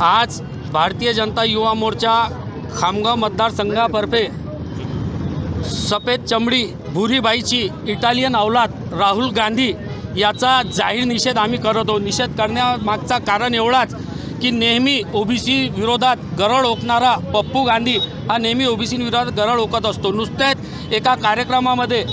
आज भारतीय जनता युवा मोर्चा खामगाव मतदारसंघातर्फे सफेद चमडी भुरीबाईची इटालियन अवलाद राहुल गांधी याचा जाहीर निषेध आम्ही करत आहोत. निषेध करण्यामागचा कारण एवढाच की नेहमी ओबीसी विरोधात गरळ ओकणारा पप्पू गांधी हा नेहमी ओबीसी विरोधात गरळ ओकत असतो. नुसतेच एका कार्यक्रमामध्ये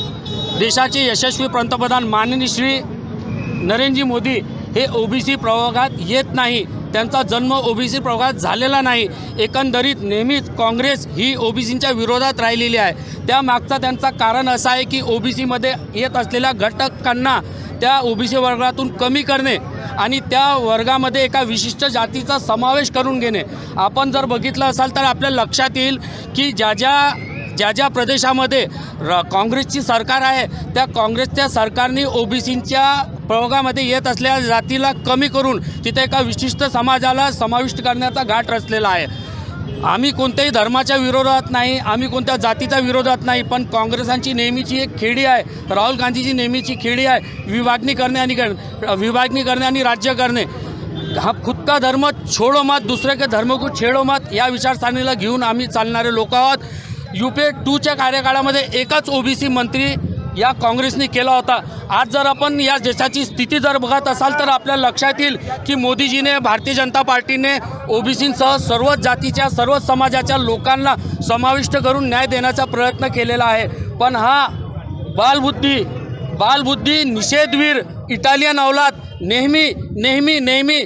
देशाचे यशस्वी पंतप्रधान माननीय श्री नरेंद्रजी मोदी हे ओबीसी प्रवर्गात येत नाही. त्यांचा जन्म ओबीसी प्रवर्गात झालेला नाही. एकंदरीत नेहमीच काँग्रेस ही ओबीसींच्या विरोधात राहिलेली आहे. त्यामागचा त्यांचा कारण असं आहे की ओबीसीमध्ये येत असलेल्या घटकांना त्या ओबीसी वर्गातून कमी करणे आणि त्या वर्गामध्ये एका विशिष्ट जातीचा समावेश करून घेणे. आपण जर बघितलं असाल तर आपल्या लक्षात येईल की ज्या ज्या ज्या ज्या प्रदेशामध्ये र काँग्रेसची सरकार आहे त्या काँग्रेसच्या सरकारने ओबीसींच्या प्रयोगामध्ये येत असलेल्या जातीला कमी करून तिथे एका विशिष्ट समाजाला समाविष्ट करण्याचा घाट रचलेला आहे. आम्ही कोणत्याही धर्माच्या विरोधात नाही आम्ही कोणत्या जातीच्या विरोधात नाही पण काँग्रेसांची नेहमीची एक खेडी आहे राहुल गांधीची नेहमीची खेडी आहे विभागणी करणे आणि कर विभागणी करणे आणि राज्य करणे. हा खुद का धर्म छोडो मत दुसरे के धर्म को छेडो मत या विचारसरणीला घेऊन आम्ही चालणारे लोक आहोत. यू पी ए टूच्या कार्यकाळामध्ये एकच ओबीसी मंत्री या काँग्रेसने केला होता. आज जर आपण या देशाची स्थिती जर बघत असाल तर आपल्या लक्षात येईल की मोदीजीने भारतीय जनता पार्टीने ओबीसींसह सर्वच जातीच्या सर्वच समाजाच्या लोकांना समाविष्ट करून न्याय देण्याचा प्रयत्न केलेला आहे. पण हा बालबुद्धी बालबुद्धी निषेधवीर इटालियन अवलाद नेहमी नेहमी नेहमी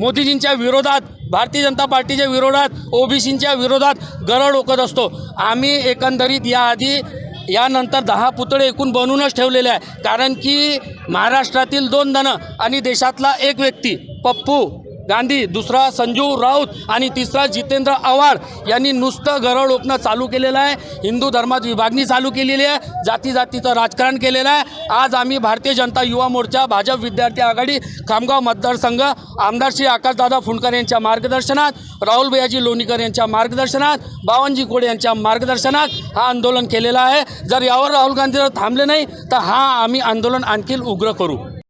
मोदीजींच्या विरोधात भारतीय जनता पार्टीच्या विरोधात ओबीसींच्या विरोधात गरळ ओकत असतो. आम्ही एकंदरीत याआधी यानंतर दहा पुतळे एकूण बनवूनच ठेवलेले आहे कारण की महाराष्ट्रातील दोन जणं आणि देशातला एक व्यक्ती पप्पू गांधी दुसरा संजू राऊत आणि तिसरा जितेंद्र आव्हाड यांनी नुसतं गरळ ओकणं चालू केलेलं आहे. हिंदू धर्मात विभागणी चालू केलेली आहे. जाती जातीचं राजकारण केलेलं आहे. आज आम्ही भारतीय जनता युवा मोर्चा भाजप विद्यार्थी आघाडी खामगाव मतदारसंघ आमदार श्री आकाशदादा फुंडकर यांच्या मार्गदर्शनात राहुल भैयाजी लोणीकर यांच्या मार्गदर्शनात बावनजी कोडे यांच्या मार्गदर्शनात हा आंदोलन केलेलं आहे. जर यावर राहुल गांधी जर थांबले नाही तर हा आम्ही आंदोलन आणखी उग्र करू.